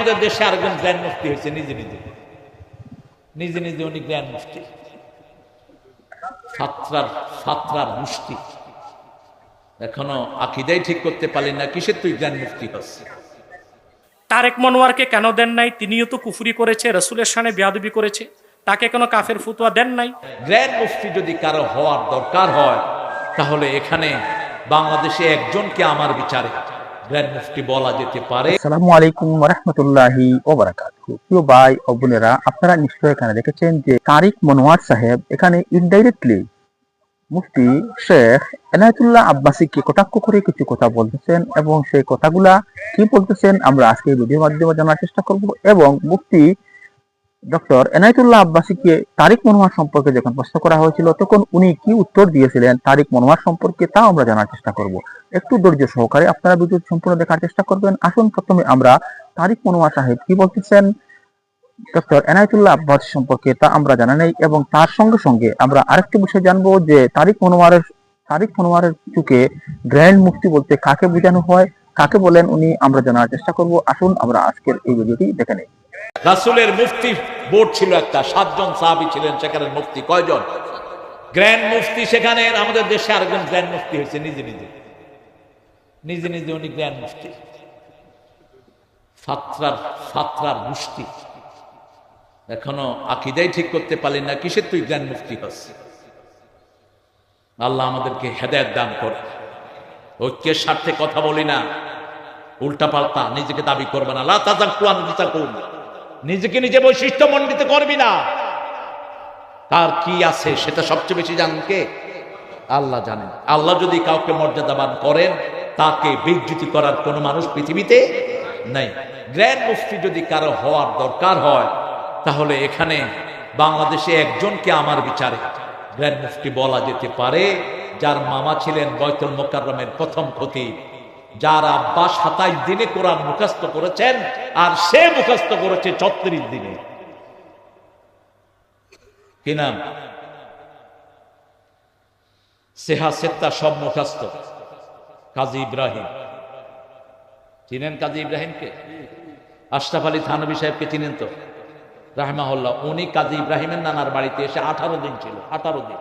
আমাদের দেশে আরেকজন গ্র্যান্ড মুফতি হয়েছে? নিজে নিজে। নিজে নিজে উনি গ্র্যান্ড মুফতি। সাতরার সাতরার মুষ্টি এখনও আকিদাই ঠিক করতে পারলেন না কিসের তুই গ্র্যান্ড মুফতি হচ্ছে তারেক মনোয়ারকে কেন দেন নাই? তিনিও তো কুফুরি করেছে রসুলের সামনে বেয়াদবি করেছে। তাকে কোনো কাফের ফুতুয়া দেন নাই? গ্র্যান্ড মুফতি যদি কারও হওয়ার দরকার হয় তাহলে এখানে বাংলাদেশে একজনকে আমার বিচারে। গ্র্যান্ড মুফতি বলা যেতে পারে। সালামু আলাইকুম রহমতুল্লাহি প্রিয় ভাই ও বোনেরা, আপনারা নিশ্চয়ই এখানে দেখেছেন যে তারিক মনোয়ার সাহেব এখানে ইনডাইরেক্টলি মুফতি শেখ এনায়তুল্লাহ আব্বাসীকে কটাক্ষ করে কিছু কথা বলতেছেন এবং সেই কথাগুলা কি বলতেছেন আমরা আজকে ভিডিও মাধ্যমে জানার চেষ্টা করব এবং মুফতি ডক্টর এনায়তুল্লাহ আব্বাসীকে তারিক মনোয়ার সম্পর্কে যখন প্রশ্ন করা হয়েছিল, তখন উনি কি উত্তর দিয়েছিলেন তারিক মনোয়ার সম্পর্কে, তা আমরা জানার চেষ্টা করব। একটু ধৈর্য সহকারে আপনারা ভিডিও সম্পূর্ণ দেখার চেষ্টা করবেন। আসুন প্রথমে আমরা তারিক মনোয়ার সাহেব কি বলতেছেন? ডক্টর এনায়তুল্লাহ আব্বাস সম্পর্কে তা আমরা জানা নেই এবং তার সঙ্গে সঙ্গে আমরা আরেকটি বিষয় জানব যে তারিক মনোয়ারের তারিক মনোয়ারের চুকে গ্র্যান্ড মুক্তি বলতে কাকে বোঝানো হয়? কাকে বলেন উনি? আমরা জানার চেষ্টা করব। আসুন আমরা আজকের এই ভিডিওটি দেখে নেই। রাসুলের মুফতি বোর্ড ছিল একটা, সাতজন সাহাবি ছিলেন, সেখানে মুফতি কয়জন? গ্র্যান্ড মুফতি সেখানে আমাদের দেশে আরেকজন গ্র্যান্ড মুফতি হয়েছে, নিজে নিজে। নিজে নিজে উনি গ্র্যান্ড মুফতি। সাতরার সাতরার মুষ্টি এখনও আকিদাই ঠিক করতে পারলেন না, কিসের তুই গ্র্যান্ড মুফতি হচ্ছে আল্লাহ আমাদেরকে হেদায়ত দান করে ঐক্যের স্বার্থে কথা বলি না। উল্টা পাল্টা নিজেকে দাবি করবে না। লাতাজাক কুয়ান নিজেকে নিজে বৈশিষ্ট্য মণ্ডিত করবি না। তার কি আছে সেটা সবচেয়ে বেশি জানকে আল্লাহ জানেন। আল্লাহ যদি কাউকে মর্যাদাবান করেন, তাকে বিজ্যুতি করার কোন মানুষ পৃথিবীতে নাই। গ্র্যান্ড মুফতি যদি কারও হওয়ার দরকার হয়, তাহলে এখানে বাংলাদেশে একজনকে আমার বিচারে। গ্র্যান্ড মুফতি বলা যেতে পারে, যার মামা ছিলেন বৈতুল মোকাররমের প্রথম খতিব যার আব্বা সাতাইশ দিনে কোরআন মুখস্থ করেছেন, আর সে মুখস্থ করেছে ছত্রিশ দিনে। কি নাম? সেহা সেত্তা সব মুখস্থ। কাজী ইব্রাহিম। চিনেন কাজী ইব্রাহিমকে? আশরাফ আলী থানবী সাহেবকে চিনেন তো? রাহমাহুল্লাহ, উনি কাজী ইব্রাহিমের নানার বাড়িতে এসে আঠারো দিন ছিল, আঠারো দিন।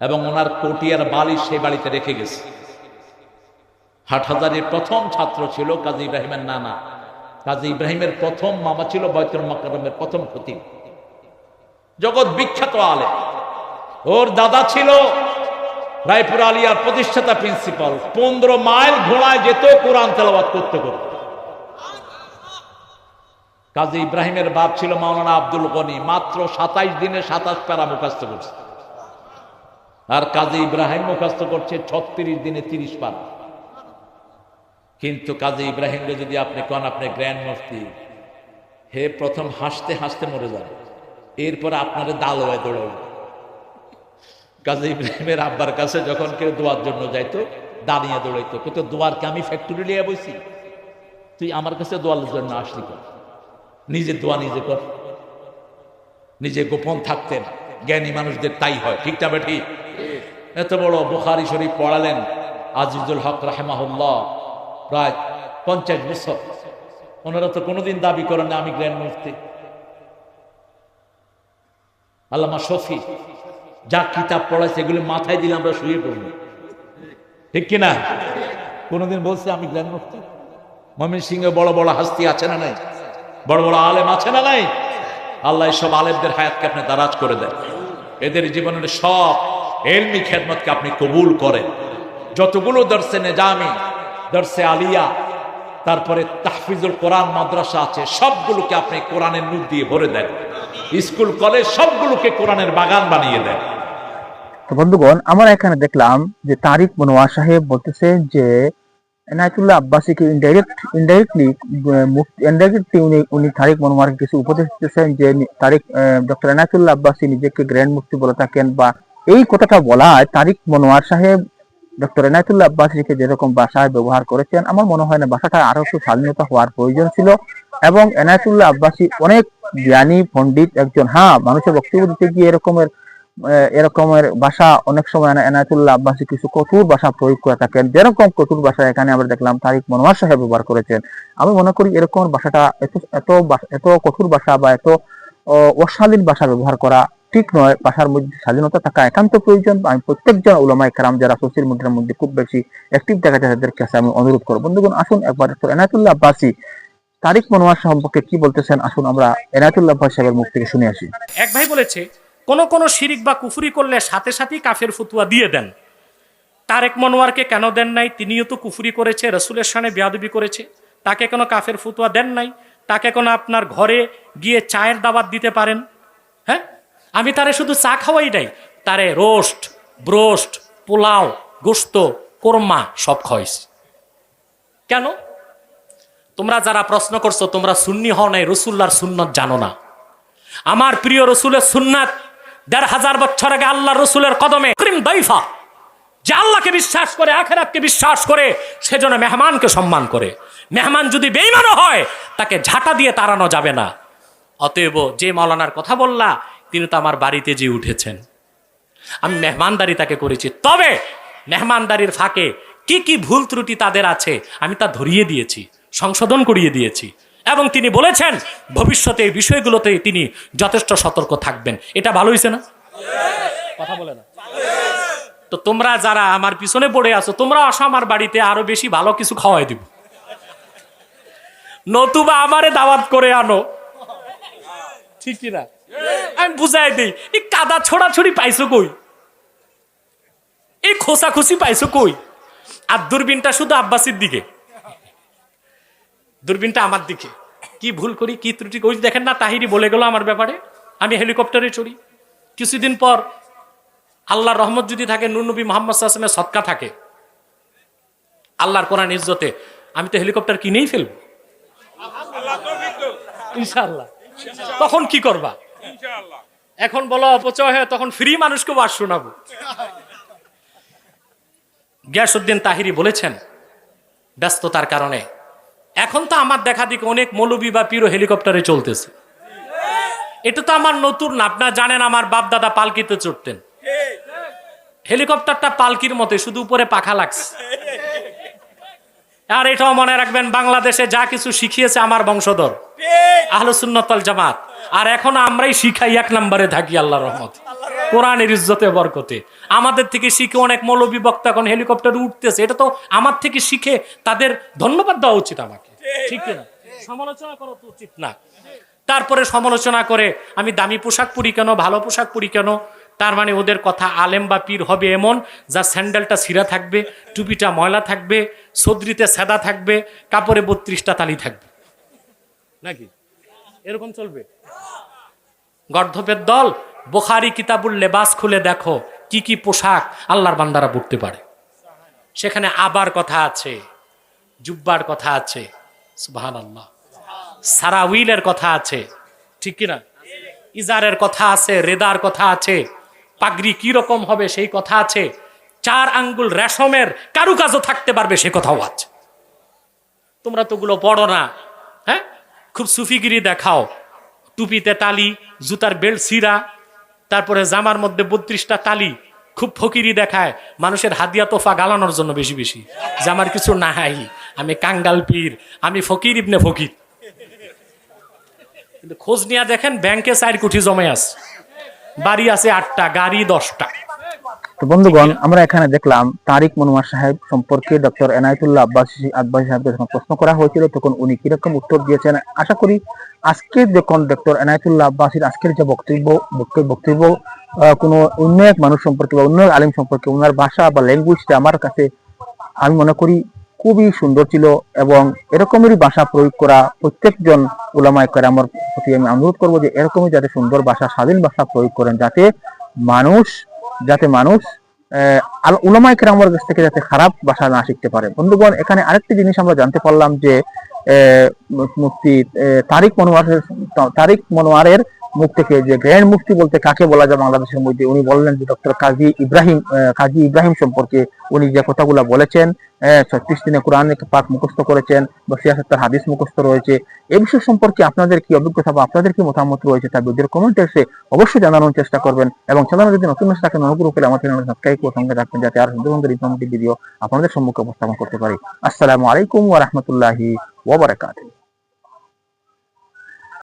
এবং ওনার কটিয়ার বালিশ সেই বাড়িতে রেখে গেছে। হাটহাজারির প্রথম ছাত্র ছিল কাজী ইব্রাহিমের নানা। কাজী ইব্রাহিমের প্রথম মামা ছিল বৈতুল মাকারমের প্রথম খতিব। জগৎ বিখ্যাত আলে। ওর দাদা ছিল রায়পুর আলিয়ার প্রতিষ্ঠাতা প্রিন্সিপাল। পনেরো মাইল ঘোড়ায় যেত, কোরআন তেলাবাদ করতে করতে। কাজী ইব্রাহিমের বাপ ছিল মাওলানা আব্দুল গনি। মাত্র সাতাইশ দিনে সাতাশ প্যারা মুখাস্ত করছে। আর কাজী ইব্রাহিম মুখাস্ত করছে ছত্রিশ দিনে তিরিশ পারা কিন্তু কাজী ইব্রাহিমকে যদি আপনি কন, আপনি গ্র্যান্ড মুফতি। হে, প্রথম হাসতে হাসতে মরে যাবে এরপর আপনার দাল হয়ে দৌড়াবে। কাজী ইব্রাহিমের আব্বার কাছে যখন কেউ দোয়ার জন্য যাইতো, দাঁড়িয়ে দৌড়াইতো। কিন্তু দোয়ারকে আমি ফ্যাক্টরি লিয়ে বসি তুই আমার কাছে দোয়ার জন্য আসলি কর নিজে দোয়া নিজে কর। নিজে গোপন থাকতেন। জ্ঞানী মানুষদের তাই হয়। ঠিক ঠিকটা বেঠি এত বড় বুখারি শরীফ পড়ালেন আজিজুল হক রাহেমাহুল্লাহ। প্রায় পঞ্চাশ বছর। ওনারা তো কোনোদিন দাবি করেন না আমি গ্র্যান্ড মুফতি আল্লামা শফি যা কিতাব পড়াইছে এগুলো মাথায় দিলে আমরা শুয়ে পড়ব। ঠিক কিনা? কোনোদিন বলছে আমি গ্র্যান্ড মুফতি মমিন সিংহে বড় বড় হাস্তি আছে না নাই? বড় বড় আলেম আছে না নাই? আল্লাহ সব আলেমদের হায়াতকে আপনি দারাজ করে দেন। এদের জীবনের সব এলমি খেদমতকে আপনি কবুল করেন। যতগুলো দর্শে নেজামি দর্শে আলিয়া, তারপরে তাহফিজুল কোরআন মাদ্রাসা আছে, সবগুলোকে আপনি কোরআনের নূর দিয়ে ভরে দেন। স্কুল, কলেজ, সবগুলোকে কোরআনের বাগান বানিয়ে দেন। তো বন্ধুগণ, আমরা এখানে দেখলাম যে তারিক মনোয়ার সাহেব বলতেছেন যে এনায়তুল্লাহ আব্বাসীকে ইনডাইরেক্ট ইনডাইরেক্টলি ইনডাইরেক্টলি উনি উনি তারিক মনোয়ারকে কিছু উপদেশ দিতেছেন যে তারিক ডক্টর এনায়তুল্লাহ আব্বাসী নিজেকে গ্র্যান্ড মুক্তি বলে থাকেন বা এই কথাটা বলায় তারিক মনোয়ার সাহেব ডক্টর এনায়তুল্লাহ আব্বাসীকে যেরকম ভাষায় ব্যবহার করেছেন, আমার মনে হয় না ভাষাটা আরও একটু স্বাধীনতা হওয়ার প্রয়োজন ছিল। এবং এনায়তুল্লাহ আব্বাসী অনেক জ্ঞানী, পণ্ডিত একজন। হ্যাঁ মানুষের বক্তব্য দিতে গিয়ে এরকমের এরকমের ভাষা অনেক সময় এনা- এনায়েতুল্লাহ আব্বাসী কিছু কঠোর ভাষা প্রয়োগ করে থাকেন। যেরকম কঠোর ভাষা এখানে আমরা দেখলাম, তারিক মনোয়ার সাহেব ব্যবহার করেছেন। আমি মনে করি এরকম ভাষাটা এত এত এত কঠোর ভাষা বা এত অশালীন ভাষা ব্যবহার করা ঠিক নয়, ভাষার মধ্যে স্বাধীনতা থাকা একান্ত প্রয়োজন। আমি প্রত্যেকজন উলামাই কারাম যারা সোশ্যাল মিডিয়ার মধ্যে খুব বেশি অ্যাক্টিভ দেখা যায় তাদের কাছে আমি অনুরোধ করব। বন্ধুগণ, আসুন একবার এনায়তুল্লাহ আব্বাসী তারিক মনোয়ার সম্পর্কে কি বলতেছেন? আসুন আমরা এনায়তুল্লাহ আব্বাস সাহেবের মুখ থেকে শুনে আসি। এক ভাই বলেছে, কোন কোন শিরিক বা কুফুরি করলে সাথে সাথেই কাফের ফতুয়া দিয়ে দেন। তারেক মনোয়ারকে কেন দেন নাই? তিনিও তো কুফুরি করেছে, রসুলের সামনে বেয়াদবি করেছে। তাকে কোনো কাফের ফতুয়া দেন নাই? তাকে কোনো আপনার ঘরে গিয়ে চায়ের দাবাত দিতে পারেন? হ্যাঁ? আমি তারে শুধু চা খাওয়াই নাই, তারে রোস্ট, ব্রোস্ট, পোলাও, গোস্ত, কোরমা সব খাওয়াইছি। কেন? তোমরা যারা প্রশ্ন করছ, তোমরা সুন্নি হও নাই রসুল্লার সুন্নত জানো না। আমার প্রিয় রসুলের সুন্নাত দেড় হাজার বছর আগে আল্লাহ রসুলের কদমে দৈফা যে আল্লাহকে বিশ্বাস করে, আখেরাতকে বিশ্বাস করে, সেজন্য মেহমানকে সম্মান করে। মেহমান যদি বেইমানও হয়, তাকে ঝাঁটা দিয়ে তাড়ানো যাবে না। অতএব যে মৌলানার কথা বললা তিনি তো আমার বাড়িতে যে উঠেছেন। আমি মেহমানদারি তাকে করেছি। তবে মেহমানদারির ফাঁকে কি কি ভুল ত্রুটি তাদের আছে, আমি তা ধরিয়ে দিয়েছি, সংশোধন করিয়ে দিয়েছি। এবং তিনি বলেছেন, ভবিষ্যতে এই বিষয়গুলোতে তিনি যথেষ্ট সতর্ক থাকবেন। এটা ভালো হয়েছে না? কথা বলে না। তো তোমরা যারা আমার পিছনে পড়ে আছো, তোমরা আসো আমার বাড়িতে, আরও বেশি ভালো কিছু খাওয়াই দিব। নতুবা আমারে দাওয়াত করে আনো। ঠিক কিনা? আমি বুঝাই দিই এই কাদা ছোড়াছড়ি পাইছো কই? এই খোসাখুসি পাইছো কই? আর দূরবীনটা শুধু আব্বাসির দিকে। দূরবীনটা আমার দিকে। কি ভুল করি, কি ত্রুটি করি, দেখেন না, তাহিরি বলে গেল আমার ব্যাপারে। আমি হেলিকপ্টারে চড়ি। কিছুদিন পর আল্লাহর রহমত যদি থাকে নুরনবী মোহাম্মদ আসলামের সৎকা থাকে। আল্লাহর কোরআন ইজ্জতে। আমি তো হেলিকপ্টার কিনেই ফেলব। ইনশাআল্লাহ। তখন কি করবা? এখন বলো অপচয় হয়, তখন ফ্রি মানুষকে বাস শোনাবো। গিয়াসুদ্দিন তাহিরি বলেছেন, ব্যস্ততার কারণে, এখন তো আমার দেখা দিকে অনেক মৌলবী বা পিরো হেলিকপ্টারে চলতেছে। এটা তো আমার নতুন না আপনারা জানেন আমার বাপ দাদা পালকিতে চড়তেন। হেলিকপ্টারটা পালকির মতে শুধু উপরে পাখা লাগছে। আর এটাও মনে রাখবেন, বাংলাদেশে যা কিছু শিখিয়েছে আমার বংশধর। আহলুসুন্নতল জামাত। আর এখন আমরাই শিখাই এক নম্বরে থাকি আল্লাহ রহমত। কোরআনের ইজ্জতে বরকতে। আমাদের থেকে শিখে অনেক মৌলবী বক্তা এখন হেলিকপ্টার উঠতেছে। এটা তো আমার থেকে শিখে তাদের ধন্যবাদ দেওয়া উচিত আমাকে। ঠিক না সমালোচনা করা তো উচিত না। তারপরে সমালোচনা করে, আমি দামি পোশাক পরি কেন? ভালো পোশাক পরি কেন? তার মানে ওদের কথা আলেম বা পীর হবে এমন যা স্যান্ডেলটা ছিঁড়া থাকবে, টুপিটা ময়লা থাকবে, সদ্রিতে সেদা থাকবে, কাপড়ে বত্রিশটা তালি থাকবে। নাকি? এরকম চলবে? গর্ধপের দল, বোখারি কিতাবুল লেবাস খুলে দেখো, কি কি পোশাক আল্লাহর বান্দারা পড়তে পারে। সেখানে আবার কথা আছে, জুব্বার কথা আছে সুবহান আল্লাহ সারাউইলের কথা আছে, ঠিক কিনা? ইজারের কথা আছে, রেদার কথা আছে, পাগড়ি কি রকম হবে সেই কথা আছে, চার আঙ্গুল রেশমের কারুকাজও থাকতে পারবে সে কথাও আছে। তোমরা তো ওগুলো পড়ো না হ্যাঁ? খুব সুফিগিরি দেখাও। টুপিতে তালি, জুতার বেল্ট সিরা তারপরে জামার মধ্যে বত্রিশটা তালি, খুব ফকিরি দেখায়। মানুষের হাদিয়া তোফা গালানোর জন্য বেশি বেশি। যে আমার কিছু নাই, আমি কাঙ্গাল পীর, আমি ফকির ইবনে ফকির। কিন্তু খোঁজ নিয়ে দেখেন ব্যাংকে চার কোটি জমে আছে। বাড়ি আছে আটটা, গাড়ি দশটা। তো বন্ধুগণ, আমরা এখানে দেখলাম তারিক মনোয়ার সাহেব সম্পর্কে ডক্টর এনায়তুল্লাহ আব্বাস আব্বাস সাহেবকে যখন প্রশ্ন করা হয়েছিল, তখন উনি কীরকম উত্তর দিয়েছেন? আশা করি আজকে যখন ডক্টর এনায়তুল্লাহ আব্বাসীর আজকের যে বক্তব্য বক্তব্য কোনো অন্য এক মানুষ সম্পর্কে বা অন্য এক আলিম সম্পর্কে ওনার ভাষা বা ল্যাঙ্গুয়েজটা আমার কাছে, আমি মনে করি খুবই সুন্দর ছিল এবং এরকমেরই ভাষা প্রয়োগ করা প্রত্যেকজন ওলামায় করে আমার প্রতি আমি অনুরোধ করব যে এরকমই যাতে সুন্দর ভাষা, স্বাধীন ভাষা প্রয়োগ করেন, যাতে মানুষ যাতে মানুষ উলামায় কেরামের কাছ থেকে যাতে খারাপ ভাষা না শিখতে পারে। বন্ধুগণ, এখানে আরেকটি জিনিস আমরা জানতে পারলাম যে মুফতি তারিক মনোয়ারের তারিক মনোয়ারের মুখ থেকে যে গ্র্যান্ড মুফতি বলতে কাকে বলা যায় বাংলাদেশের মধ্যে, উনি বললেন যে ডক্টর কাজী ইব্রাহিম কাজী ইব্রাহিম সম্পর্কে উনি যে কথাগুলো বলেছেন ছত্রিশ দিনে কোরআন পাক করেছেন, বা হাদিস রয়েছে, এ বিষয় সম্পর্কে আপনাদের কি অভিজ্ঞতা বা আপনাদের কি মতামত রয়েছে তা ভিডিওর কমেন্টে এসে অবশ্যই জানানোর চেষ্টা করবেন, এবং যদি নতুন থাকেন, অনুগ্রহ করে আমার চ্যানেল সাবস্ক্রাইব করে সঙ্গে থাকবেন, যাতে আর হিন্দু বন্ধুর ইসলামিক ভিডিও আপনাদের সম্মুখে উপস্থাপন করতে পারি। আসসালামু আলাইকুম ওয়া রাহমাতুল্লাহি ওয়া বারাকাতুহু